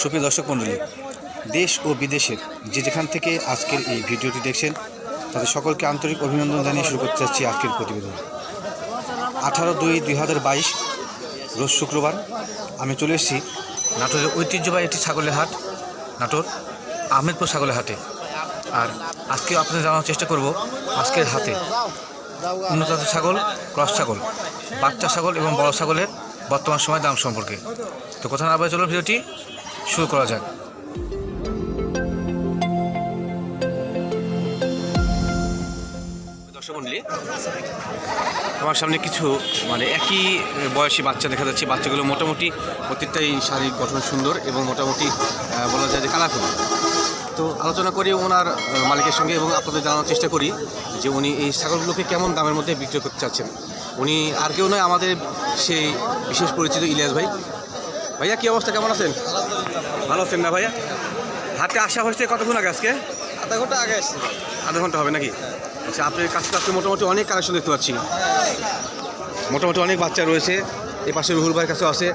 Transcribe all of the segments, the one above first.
সুপ্রিয় দর্শক মণ্ডলী, দেশ ও বিদেশের যে যেখান থেকে আজকের এই ভিডিওটি দেখছেন, তাদের সকলকে আন্তরিক অভিনন্দন জানিয়ে শুরু করতে চাচ্ছি আজকের প্রতিবেদন। আঠারো দুই দুই হাজার বাইশ রোজ শুক্রবার আমি চলে এসেছি নাটোরের ঐতিহ্যবাহী একটি ছাগলের হাট, নাটোর আহমেদপুর ছাগলের হাটে। আর আজকে আপনাদের জানানোর চেষ্টা করব আজকের হাতে উন্নত ছাগল, ক্রস ছাগল, বাচ্চা ছাগল এবং বড় ছাগলের বর্তমান সময় দাম সম্পর্কে। তো কথা না বলে চলো ভিডিওটি। শুরু করা যাক। আমার সামনে কিছু মানে একই বয়সী বাচ্চা দেখা যাচ্ছে। বাচ্চাগুলো মোটামুটি প্রত্যেকটাই শারীরিক গঠন সুন্দর এবং মোটামুটি বলা যায় যে কালারফুল তো আলোচনা করি ওনার মালিকের সঙ্গে এবং আপনাদের জানানোর চেষ্টা করি যে উনি এই ছাগলগুলোকে কেমন দামের মধ্যে বিক্রয় করতে চাচ্ছেন। উনি আর কেউ নয়, আমাদের সেই বিশেষ পরিচিত ইলিয়াস ভাই। ভাইয়া কি অবস্থা? কেমন আছেন? ভালো আছেন না ভাইয়া? হাতে আসা হয়েছে কতক্ষণ আগে আজকে? আধা ঘণ্টা আগে এসেছিল আধা ঘণ্টা হবে নাকি? আচ্ছা আপনার কাছ থেকে আজকে মোটামুটি অনেক কালেকশন দেখতে পাচ্ছি। মোটামুটি অনেক বাচ্চা রয়েছে। এই পাশে রুহুল ভাইয়ের কাছেও আছে।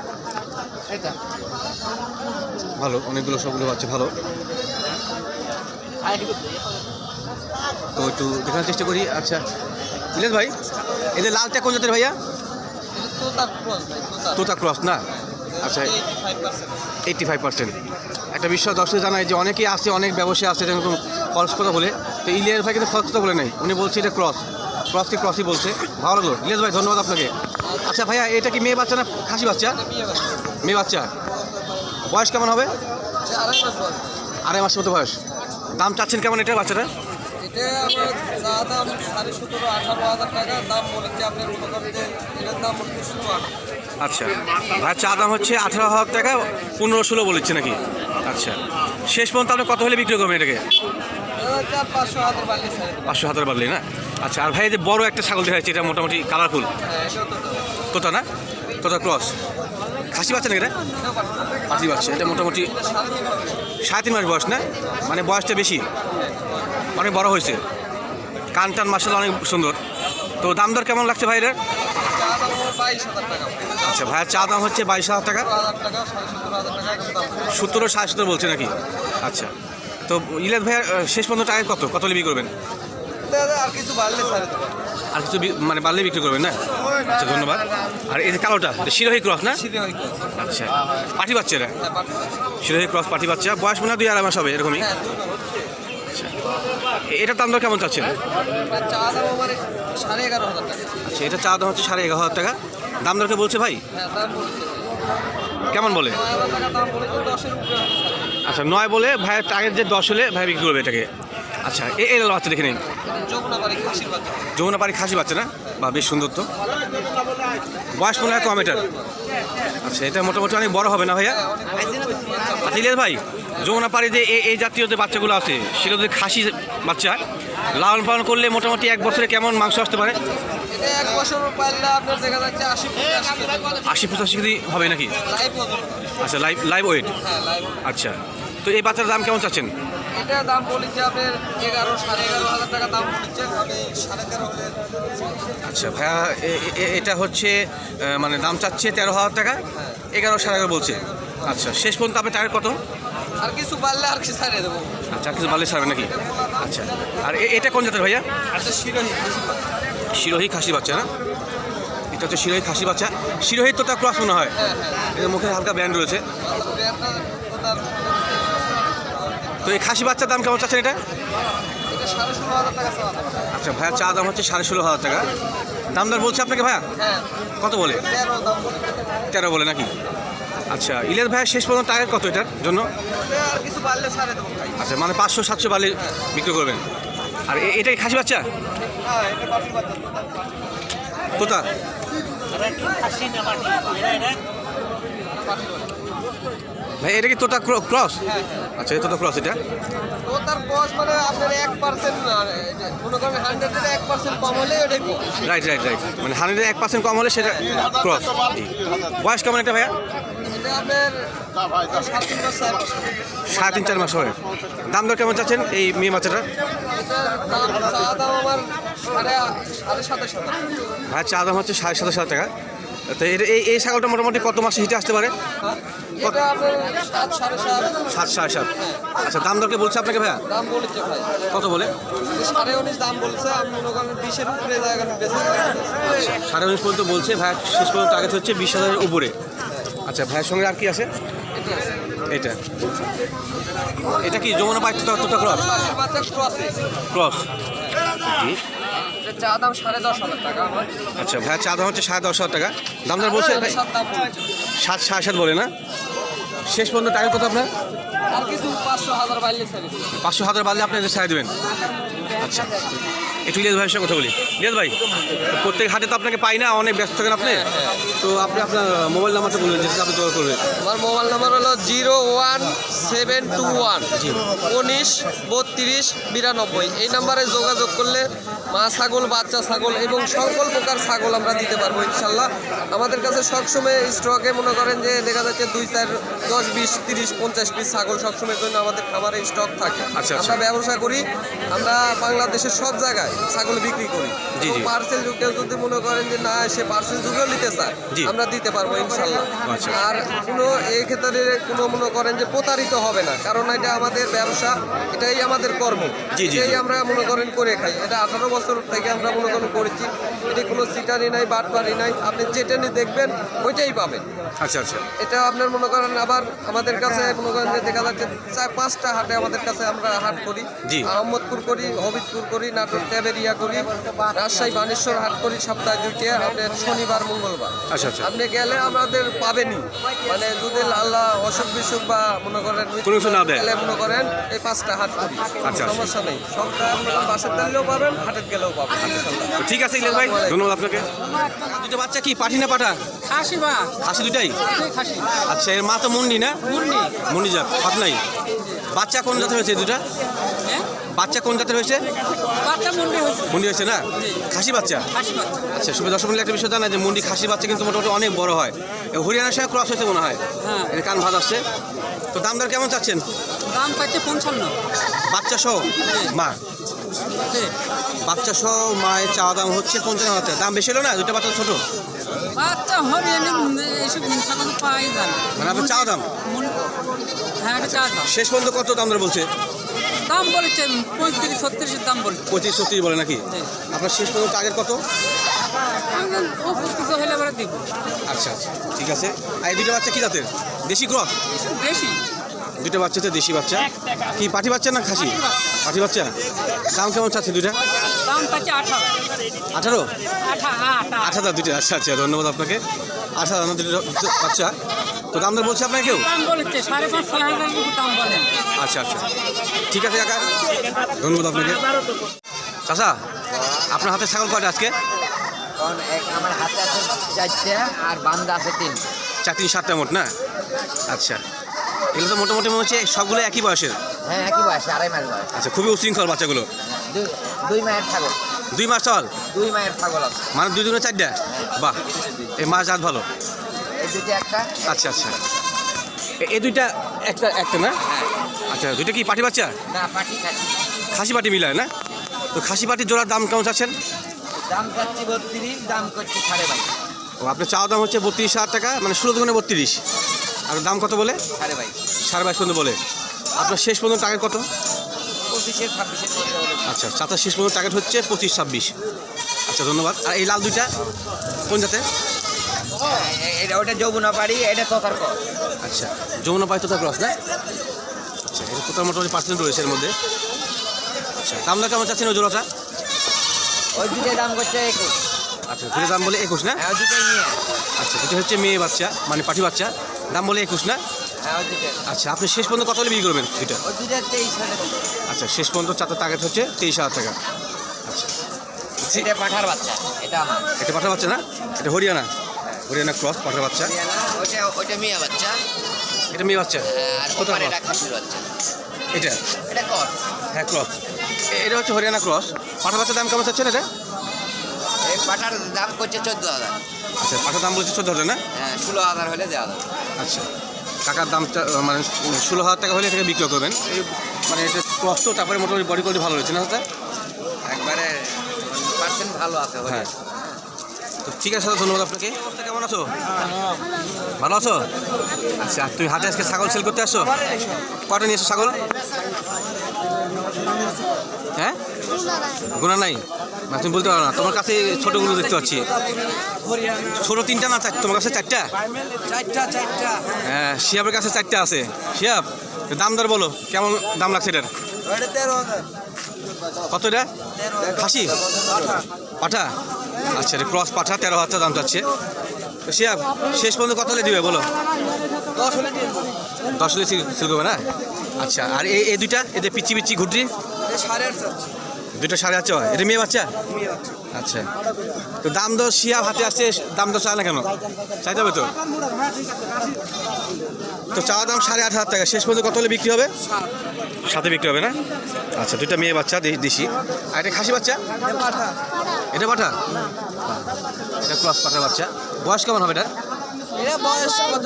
ভালো অনেকগুলো সবগুলো বাচ্চা ভালো। তো একটু দেখার চেষ্টা করি। আচ্ছা ইলেশ ভাই এদের লালটা কোন জাতের ভাইয়া? তোতা ক্রস না? আচ্ছা এইটটি ফাইভ পার্সেন্ট একটা বিষয় দর্শক জানায় যে অনেকেই আছে অনেক ব্যবসায়ী আছে যেরকম ফলস কথা বলে। তো ইলিয়াস ভাই কিন্তু ফলস কথা বলে নাই। উনি বলছে এটা ক্রস ক্রসকে ক্রসই বলছে। ভালো লাগল। ইলিয়াস ভাই ধন্যবাদ আপনাকে। আচ্ছা ভাইয়া এটা কি মেয়ে বাচ্চা না খাসি বাচ্চা? মেয়ে বাচ্চা। বয়স কেমন হবে? এটা আড়াই মাস আড়াই মাসের মতো বয়স। দাম চাচ্ছেন কেমন এটা বাচ্চাটা এটা আমার দাম সাড়ে সতেরো আঠারো হাজার টাকা। দাম বলেছে এটার দাম বলতে ষোলো আচ্ছা। ভাই চা দাম হচ্ছে আঠারো হাজার টাকা পনেরো ষোলো বলেছে নাকি? আচ্ছা। শেষ পর্যন্ত আপনি কত হলে বিক্রি করবেন এটাকে? পাঁচশো হাজার বাড়লে না? আচ্ছা আর ভাই যে বড় একটা ছাগল দেখা যাচ্ছে এটা মোটামুটি কালারফুল হ্যাঁ তোতা। না? তোতা ক্রস খাসি বাচ্চা নাকি এটা? পাতি বাচ্চা এটা মোটামুটি সাড়ে সাড়ে তিন মাস বয়স না? মানে বয়সটা বেশি? অনেক বড় হয়েছে। কান টান মাসাল অনেক সুন্দর। তো দাম দর কেমন লাগছে টাকা আচ্ছা ভাইয়ের চা দাম হচ্ছে বাইশ হাজার টাকা। সতেরো সাড়ে সতেরো বলছে নাকি? আচ্ছা তো ইলাদ ভাইয়ার আহ, শেষ পর্যন্ত টাকা কত? কত বিক্রি করবেন? আর কিছু আর কিছু মানে বাড়লে বিক্রি করবেন না? আচ্ছা ধন্যবাদ। আর এই যে কালোটা শিরোহী ক্রস না? আচ্ছা পাঠি বাচ্চা এটা বাড়তে শিরোহী ক্রস পাঠি বাচ্চা। বয়স মনে হয় দুই আড়াই মাস হবে এরকমই? এটার দাম দর কেমন চাচ্ছেন? টাকা। আচ্ছা এটা চা দাম হচ্ছে সাড়ে এগারো হাজার টাকা। দাম দরকে বলছে ভাই? হ্যাঁ কেমন বলে? টাকা। আচ্ছা নয় বলে ভাইয়ের টার্গেট যে দশ হলে ভাই বিক্রি করবে এটাকে। আচ্ছা এ এই বাচ্চা দেখে নিন। যমুনা পাড়ি খাসি বাচ্চা। না? বা বেশ সুন্দর তো। বয়স মনে হয় কম এটার। আচ্ছা এটা মোটামুটি অনেক বড় হবে না ভাইয়া? হ্যাঁ আচ্ছা ভাই যমুনা পাড়ি যে এই- জাতীয় যে বাচ্চাগুলো আছে সেগুলো যদি খাসি বাচ্চা লালন পালন করলে মোটামুটি এক বছরে কেমন মাংস আসতে পারে? আশি পঁচাশি কেজি। হবে নাকি? আচ্ছা লাইভ লাইভ ওয়েট? হ্যাঁ আচ্ছা তো এই বাচ্চার দাম কেমন চাচ্ছেন? এটা দাম বলেছে আপনার এগারো সাড়ে এগারো হাজার টাকা দাম বলেছে আমি সাড়ে তেরো আচ্ছা ভাইয়া এটা হচ্ছে মানে দাম চাচ্ছে তেরো হাজার টাকা এগারো সাড়ে এগারো বলছে। আচ্ছা শেষ পর্যন্ত আপনার টার্গেট কত? আর কিছু বাড়লে আর কি ছাড়িয়ে দেবো। আচ্ছা কিছু বালে ছাড়বে নাকি? আচ্ছা আর এটা কোন জাতের ভাইয়া? শিরোহী খাসি বাচ্চা না? এটা হচ্ছে শিরোহী খাসি বাচ্চা। শিরোহী তো তার ক্রস মনে হয়। হ্যাঁ হ্যাঁ এদের মুখে হালকা ব্যান্ড রয়েছে। তো এই খাসি বাচ্চার দাম কেমন চাচ্ছেন এটা। আচ্ছা ভাইয়া চা দাম হচ্ছে সাড়ে ষোলো হাজার টাকা। দামদার বলছে আপনাকে ভাইয়া? হ্যাঁ। কত বলে। তেরো বলে নাকি? আচ্ছা ইলিয়াস ভাইয়া শেষ পর্যন্ত টার্গেট কত এটার জন্য? আচ্ছা মানে পাঁচশো, সাতশো বালে বিক্রি করবেন। আর এটা খাসি বাচ্চা? কোথা ভাই, এটা কি তোতা ক্র- ক্রস? আচ্ছা এটা তোতা ক্রস এটা। তো তার বয়স মানে আপনার হান্ড্রেডের কম হলে রাইট রাইট রাইট মানে হান্ড্রেড এক পার্সেন্ট কম হলে সেটা ক্রস। বয়স কেমন এটা ভাইয়া? সাড়ে তিন চার মাস। হবে দাম দর কেমন চাচ্ছেন এই মেয়ে হাজার। ভাই চা দাম হচ্ছে সাড়ে সাতাশ হাজার টাকা। তো এটা এই এই ছাগলটা মোটামুটি কত মাসে হিটে আসতে পারে? হ্যাঁ সাত সাড়ে সাত। সাত সাড়ে সাত। আচ্ছা দাম দরকে বলছে আপনাকে ভাইয়া? দাম বলেছে ভাই। কত বলে? সাড়ে উনিশ দাম বলছে আমি মনে করেন বিশের উপরে সাড়ে উনিশ পর্যন্ত বলছে ভাইয়া শেষ পর্যন্ত টার্গেট হচ্ছে বিশ হাজারের উপরে। আচ্ছা ভাইয়ের সঙ্গে আর কি আছে? এটা। এটা কি যমুনা পাইতো তোতা ক্রস ক্রস। জি। চা দাম সাড়ে দশ হাজার টাকা। আচ্ছা ভাইয়া চা দাম হচ্ছে সাড়ে দশ হাজার টাকা দাম দাম বলছে। সাত সাড়ে সাত বলে না? শেষ পর্যন্ত টার্গেট কত আপনার? পাঁচশো হাজার বাড়লে আপনি ছাড়ে দেবেন। আচ্ছা। একটু ইলিয়াস ভাইয়ের সঙ্গে কথা বলি। ইলিয়াস ভাই প্রত্যেক হাটে তো আপনাকে পাই না অনেক ব্যস্ত থাকেন আপনি? তো আপনি আপনার মোবাইল নাম্বারটা বলবেন যেটা আপনি জোগাড় করবেন। আমার মোবাইল নাম্বার হলো zero one seven two one. উনিশ বত্রিশ বিরানব্বই। এই নাম্বারে যোগাযোগ করলে মা ছাগল বাচ্চা ছাগল এবং সকল প্রকার ছাগল আমরা দিতে পারব ইনশাল্লাহ। আমাদের কাছে সবসময় স্টকে মনে করেন যে দেখা যাচ্ছে দুই চার দশ বিশ তিরিশ পঞ্চাশ পিস ছাগল সবসময়ের জন্য আমাদের খামারে স্টক থাকে। আচ্ছা, আচ্ছা। আমরা ব্যবসা করি আমরা বাংলাদেশের সব জায়গায় ছাগল বিক্রি করি। জি, জি। পার্সেল কেউ যদি মনে করেন যে না সে পার্সেল যুগেও নিতে চায় আমরা দিতে পারব ইনশাল্লাহ। আচ্ছা। আর কোনো এই ক্ষেত্রে কোনো মনে করেন যে প্রতারিত হবে না কারণ এটা আমাদের ব্যবসা এটাই আমাদের কর্ম। এটাই আমরা মনে করেন করে খাই। এটা আঠারো বছর থেকে আমরা মনে করেন করেছি। এটা কোনো সিটারি নাই বাটপারি নাই। আপনি যেটা নিয়ে দেখবেন ওইটাই পাবেন। আচ্ছা আচ্ছা। এটা আপনার মনে করেন আবার আমাদের কাছে মনে করেন যে দেখা যাচ্ছে চার পাঁচটা হাটে আমাদের কাছে আমরা হাট করি। জি। আহমদপুর করি হবিদপুর করি নাটোর ট্যাবেরিয়া করি রাজশাহী বানেশ্বর হাট করি সপ্তাহে দুইটা আপনার শনিবার মঙ্গলবার। আচ্ছা আচ্ছা। আপনি গেলে আমাদের পাবেনই। মানে যদি আল্লাহ অসুখ বিসুখ বা মনে করেন। গেলে মনে করেন এই পাঁচটা হাট করি। আচ্ছা। সমস্যা নেই। সপ্তাহে আপনার বাসার দিলেও পাবেন হাটের গেলেও পাবেন। ঠিক আছে ইলিয়াস ভাই ধন্যবাদ আপনাকে। দুটো বাচ্চা কি পাঠি না পাঠা? খাসি বা খাসি দুটাই আচ্ছা এর মা তো মুন্ডি না? মুন্ডি মুন্ডি জাত পাতলাই বাচ্চা কোন জাতের হয়েছে দুটা বাচ্চা কোন জাতের হয়েছে? মুন্ডি হয়েছে। না? খাসি বাচ্চা? আচ্ছা সুবিধা দর্শক একটা বিষয় জানা যে মুন্ডি খাসি বাচ্চা কিন্তু মোটামুটি অনেক বড় হয়। হরিয়ানার সঙ্গে ক্রস হয়েছে মনে হয়। হ্যাঁ। এর কান ভাত আসছে। তো দাম দর কেমন চাচ্ছেন? দাম পাচ্ছে পঞ্চান্ন। বাচ্চা সহ? মা। বাচ্চা সহ মায়ের চাওয়া দাম হচ্ছে পঞ্চান্ন হাজার। দাম বেশি হলো না? দুটো বাচ্চা ছোট? বাচ্চা হরিয়ানি এসব ছাগল পাই না। মানে আপনার চাওয়া দাম? হ্যাঁ এটা চা দাম। শেষ পর্যন্ত কত দাম দর বলছে? দাম বলেছে পঁয়ত্রিশ ছত্রিশের দাম বলেছে। পঁচিশ ছত্রিশ বলে নাকি? আপনার শেষ পর্যন্ত টার্গেট কত? কিছু হলে দিব। আচ্ছা আচ্ছা ঠিক আছে। আর এই দুটো বাচ্চা কি জাতের? দেশি ক্রস বেশি দুটো বাচ্চা তো দেশি বাচ্চা। কি পাঠি বাচ্চা না খাসি? পাঠি বাচ্চা। দাম কেমন চাচ্ছে দাম পাচ্ছে আঠারো। আঠারো? আঠা আট হাজার দুটো আচ্ছা আচ্ছা ধন্যবাদ আপনাকে। আট হাজার দুটো দুটো বাচ্চা তো দাম দর বলছে আপনার কেউ? হাজার আচ্ছা আচ্ছা। ঠিক আছে কাকা। ধন্যবাদ আপনাকে। চাচা আপনার হাতে ছাগল কয়টা আজকে? আমার হাতে আছে চারটে আর বান্দা আছে তিন চার তিন সাতটা মোট না? আচ্ছা। এগুলো তো মোটামুটি মনে হচ্ছে সবগুলো একই বয়সের? হ্যাঁ একই বয়স আড়াই মাস বয়স। আচ্ছা খুবই উশৃঙ্খল বাচ্চাগুলো। দুই দুই মায়ের ছাগল। দুই মাস চল দুই মায়ের ছাগল আছে। মানে দুই দুটো চারটা? বাহ এই মাছ জাত ভালো। এই দুটি একটা। আচ্ছা আচ্ছা। এ- এই দুইটা একটা একটা না? আচ্ছা দুইটা কি পাটি বাচ্চা? না পাটি খাসি পাটি মিলায় না? তো খাসি পাটির জোড়ার দাম কেমন চাচ্ছেন? দাম চাচ্ছি বত্রিশ দাম করছি সাড়ে বাইশ। ও আপনার চাওয়া দাম হচ্ছে বত্রিশ হাজার টাকা মানে ষোলো দুগুণে বত্রিশ। আর দাম কত বলে? সাড়ে বাইশ। সাড়ে বাইশ পর্যন্ত বলে। আপনার শেষ পর্যন্ত টার্গেট কত? আচ্ছা চাতার শেষ পর্যন্ত টার্গেট হচ্ছে পঁচিশ ছাব্বিশ। আচ্ছা ধন্যবাদ। আর এই লাল দুইটা কোন জাতে হ্যাঁ, এটা ওটা যৌবনা পাড়ি এটা তথার কর আচ্ছা যমুনা পাই তোতা ক্রস না? আচ্ছা এটা তোতার মোটামুটি পার্সেন্ট রয়েছে এর মধ্যে। আচ্ছা দাম দর কেমন চাচ্ছেন ওই জোড়াটা? ওই দুটোর দাম করছে একুশ। আচ্ছা দুটো দাম বলে একুশ না? হ্যাঁ আচ্ছা দুটো হচ্ছে মেয়ে বাচ্চা মানে পাটি বাচ্চা। দাম বলে একুশ না? হ্যাঁ আচ্ছা আপনি শেষ পর্যন্ত কত হলে বিক্রি করবেন দুইটা আচ্ছা শেষ পর্যন্ত চারটা টার্গেট হচ্ছে তেইশ হাজার টাকা। আচ্ছা। এটা পাঠার বাচ্চা এটা আমার। এটা পাঠা বাচ্চা না? এটা হরিয়ানা? হরিয়ানা ক্রস পাঠা বাচ্চা। ওইটা মেয়ে বাচ্চা। এটা মেয়ে বাচ্চা? আর কত এটা খাসির বাচ্চা। এটা? এটা কর হ্যাঁ ক্রস এটা হচ্ছে হরিয়ানা ক্রস পাঠা বাচ্চার দাম কেমন চাচ্ছেন এটা? পাটার দাম করছে চোদ্দ হাজার। আচ্ছা পাঠার দাম বলছে চোদ্দ হাজার না? হ্যাঁ ষোলো হাজার হলে দেওয়া যাবে। আচ্ছা টাকার দামটা মানে ষোলো হাজার টাকা হলে এটাকে বিক্রি করবেন এই মানে এটা কষ্ট তারপরে মোটামুটি বডি কোয়ালিটি ভালো রয়েছে না স্যার একবারে পার্সেন্ট ভালো আছে। হ্যাঁ। তো ঠিক আছে দাদা, ধন্যবাদ আপনাকে। কেমন আছো? ভালো আছো? আচ্ছা তুমি হাটে আজকে ছাগল সেল করতে আসছো কটা নিয়েছো ছাগল? হ্যাঁ? গোনা নাই? না তুমি বলতে পারো না। তোমার কাছে ছোটোগুলো দেখতে পাচ্ছি। ছোটো তিনটা না তোমার কাছে চারটা? হ্যাঁ শিয়াবের কাছে চারটা আছে। শিয়াব দাম দর বলো কেমন দাম লাগছে এটার? কত এটা? খাসি? পাঠা? আচ্ছা ক্রস পাঠা তেরো হাজার দাম চাচ্ছে। তো শিয়াব শেষ পর্যন্ত কত হলে দিবে বলো? দশ হলে সিল করবে না? আচ্ছা আর এই এই দুইটা? এদের পিচি পিচি ঘুটরি দুটো সাড়ে আটশো এটা মেয়ে বাচ্চা। আচ্ছা। তো দাম দর শিয়া হাতে আসছে দাম দর চায় না কেন? চাইতে হবে তো? তো চা দাম সাড়ে আট হাজার টাকা। শেষ পর্যন্ত কত হলে বিক্রি হবে? সাথে বিক্রি হবে না? আচ্ছা দুইটা মেয়ে বাচ্চা দে- দেশি। আর এটা খাসি বাচ্চা? এটা পাঠা। এটা ক্রস পাঠা বাচ্চা। বয়স কেমন হবে এটা বয়স কত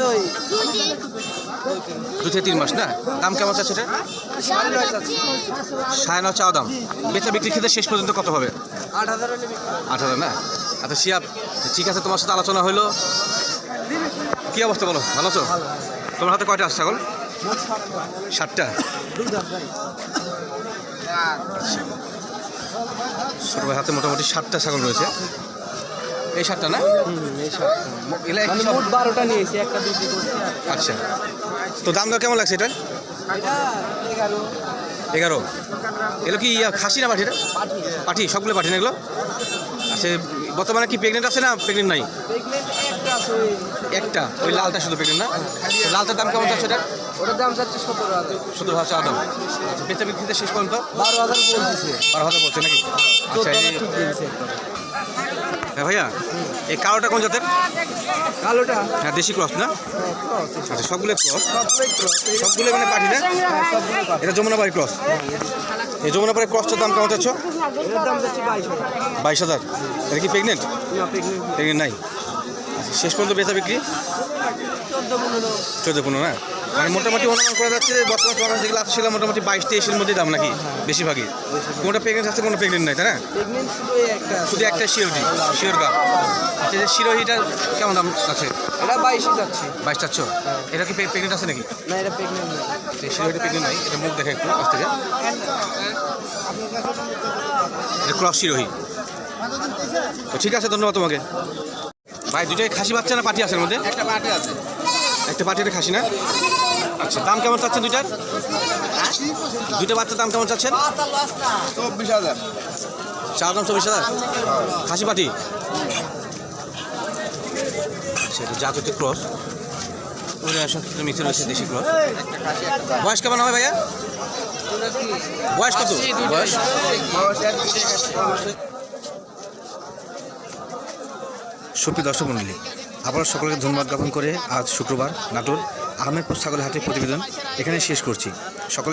দু থেকে তিন মাস না? দাম কেমন চাচ্ছে এটা? সাড়ে ন চাওয়া দাম। বেচা বিক্রি ক্ষেত্রে শেষ পর্যন্ত কত হবে? আট হাজার আট হাজার না? আচ্ছা শিয়াব ঠিক আছে তোমার সাথে আলোচনা হলো। কি অবস্থা বলো? ভালো আছো? তোমার হাতে কয়টা আছে ছাগল? আচ্ছা। সবার হাতে মোটামুটি সাতটা ছাগল রয়েছে। এই সাতটা না? মোট বারোটা নিয়েছি একটা বিক্রি আচ্ছা। তো দাম দর কেমন লাগছে এটা এগারো। এগুলো কি ইয়া, খাসি না পাঠি পাঠি। পাঠি সবগুলো পাঠি না এগুলো? আচ্ছা বর্তমানে কি প্রেগনেন্ট আছে না প্রেগনেন্ট নাই? একটা ওই লালটা শুধু প্রেগনেন্ট না? লালটার দাম কেমন যাচ্ছে এটা ওটার দাম যাচ্ছে সতেরো হাজার। সত্তর হাজার দাম আচ্ছা বেচা বিক্রিতে শেষ পর্যন্ত? বারো হাজার বলতেছে। বারো হাজার বলছে নাকি? আচ্ছা ঠিক দিয়েছে হ্যাঁ ভাইয়া এই কালোটা কোন জাতের? কালোটা? হ্যাঁ দেশি ক্রস না? হ্যাঁ, আচ্ছা সবগুলো ক্রস? সবগুলো মানে পাঠি না? হ্যাঁ, সবগুলো। এটা যমুনাবাড়ি ক্রস? এই যমুনাবাড়ি ক্রসটার দাম কেমন চাচ্ছ? বাইশ হাজার। এটা কি প্রেগনেন্ট প্রেগনেন্ট নাই। আচ্ছা শেষ পর্যন্ত বেচা বিক্রি? চোদ্দ পনেরো না? মানে মোটামুটি অনুমান করা যাচ্ছে বর্তমান তোমার যেগুলো আছে সেগুলো মোটামুটি বাইশ তেইশের মধ্যে দাম নাকি বেশিরভাগই? কোনটা প্রেগনেন্ট আছে কোনো প্রেগনেন্ট নাই তাই না? শুধু একটা শিরোহি শিওর গা আচ্ছা যে শিরোহিটার কেমন দাম আছে? এটা বাইশই যাচ্ছে। বাইশ চাচ্ছ? এটা কি প্রেগনেন্ট আছে নাকি? না এটা প্রেগনেন্ট না যে শিরোহিটা প্রেগনেন্ট নাই এটা মুখ দেখে একটু কাছ থেকে এটা ক্রস শিরোহি। তো ঠিক আছে ধন্যবাদ তোমাকে। ভাই দুটোই খাসি বাচ্চা না পাটি আছে মধ্যে? একটা পাটি আছে। একটা পাটির খাসি না? আচ্ছা দাম কেমন চাচ্ছেন দুইটার? দুইটা বাচ্চার দাম কেমন চাচ্ছেন? চব্বিশ হাজার। চার দাম চব্বিশ হাজার? খাসি পাটি সেটা জাত হচ্ছে ক্রস। মিক্সে রয়েছে দেশি ক্রস। বয়স কেমন হবে ভাইয়া? বয়স কত? বয়স? সুপ্রিয় দর্শক মন্ডলী আবার সকলকে ধন্যবাদ জ্ঞাপন করে আজ শুক্রবার নাটোর আহমেদপুর ছাগলের হাতে প্রতিবেদন এখানে শেষ করছি। সকলে